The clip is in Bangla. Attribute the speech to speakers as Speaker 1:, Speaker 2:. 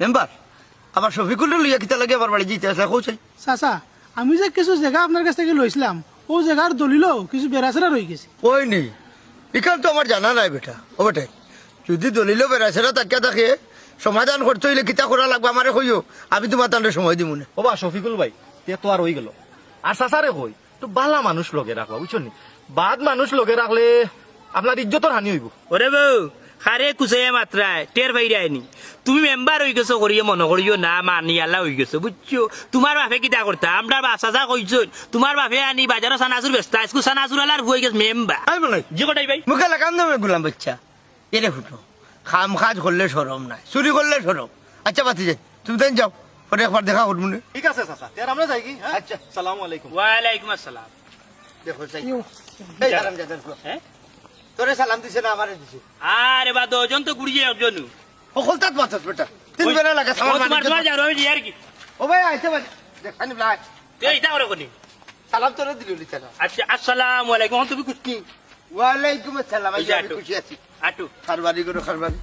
Speaker 1: মেম্বার আবার শফিকুল লইয়া কিতা লাগে? আমার বাড়ি যেতে আসলে কৌছে
Speaker 2: চাচা আমি যে কিছু জায়গা আপনার কাছ থেকে লইছিলাম ও জায়গার দলিল কিছু বেড়াচেরা রয়ে গেছে।
Speaker 1: ওই নেই এখান তো আমার জানা নাই বেটা। ও বেটাই যদি দলিল বেড়াছে না তাকে তাকে সমাধান করতে হইলে কিতা করা লাগবে আমারে কইও? আমি তোমার তান্ডে সময় দিব না।
Speaker 3: ও বা শফিকুল ভাই তে তো আর হয়ে গেল। আর সাসারে কই? তো বালা মানুষ লগে রাখবা বুঝছ নি বাদ মানুষ লগে রাখলে আপনার ইজ্জতর হানি হইব।
Speaker 4: ওরে বউ খারে কুচাইয়া মাত্রায় টের বাইরে আইনি। তুমি মেম্বার হয়ে গেছো করিয়ে মনে করিও না মানি আল্লাহ হয়ে গেছো বুঝছ তোমার বাপে কিতা করতা আমরা বাসা যা কইছো তোমার বাপে আনি বাজারও সানাসুর ব্যস্ত আজকু সানাসুর আলার হয়ে গেছে মেম্বার
Speaker 1: আমি বলাই
Speaker 4: যে কটাই ভাই
Speaker 1: মুখে লাগাম না গুলাম বাচ্চা। এরে ফুটো খাম খাজ করলে সরম নাই চুরি করলে সরম আচ্ছা বাতি যাই তুমি তাই যাও। পরে একবার দেখা করব
Speaker 3: ঠিক আছে চাচা। তে আমরা যাই কি
Speaker 1: আচ্ছা।
Speaker 3: সালাম আলাইকুম।
Speaker 4: ওয়ালাইকুম আসসালাম।
Speaker 1: দেখো যাই। এই ফুয়া।
Speaker 4: হ্যাঁ
Speaker 1: তোরে সালাম দিছে না আমারে দিছে?
Speaker 4: আরে বা দজন তো গুড়িয়ে একজন
Speaker 1: ও খোলতাত মাথাস বেটা। তিন বেলা লাগে
Speaker 4: সামান
Speaker 1: মানে
Speaker 4: তোমার যাও আমি আর কি?
Speaker 1: ও ভাই আইতে ভাই দেখানি ভাই
Speaker 4: এই এটা করে কোনি?
Speaker 1: সালাম তোরে দিলি লি লিখা
Speaker 4: আচ্ছা আসসালামু আলাইকুম। তুমি কুটি
Speaker 1: ওয়ালাইকুম আসসালাম
Speaker 4: এই যে
Speaker 1: আমি খুশি আছি।
Speaker 4: আটু।
Speaker 1: খারবাড়ি করো খারবারি